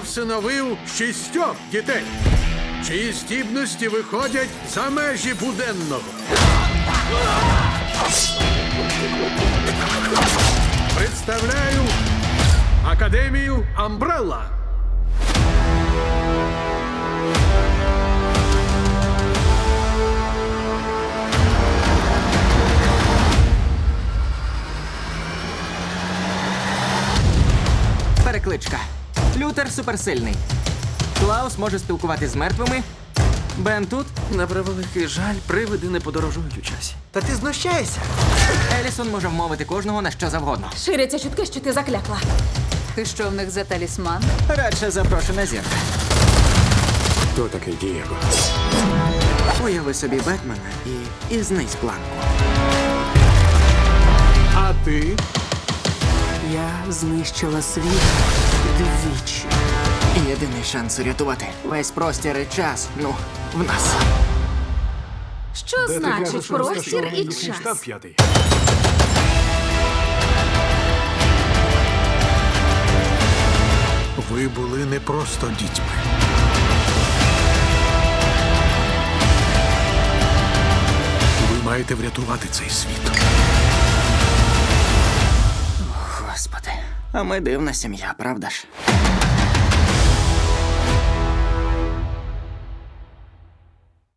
всиновив шістьох дітей, чиї здібності виходять за межі буденного. Представляю Академію Амбрелла. Перекличка. Лютер суперсильний. Клаус може спілкуватись з мертвими. Бен тут. На превеликий жаль, привиди не подорожують у часі. Та ти знущаєшся? Елісон може вмовити кожного на що завгодно. Ширяться чутки, що ти заклякла. Ти що в них за талісман? Радше запрошена зірка. Хто такий Дієго? Уяви собі Бетмена і, і знизь планку. А ти? Знищила світ двічі. Єдиний шанс урятувати весь простір і час. Ну, в нас. Що значить простір і час? п'ятий. Ви були не просто дітьми. Ви маєте врятувати цей світ. А ми дивна сім'я, правда ж?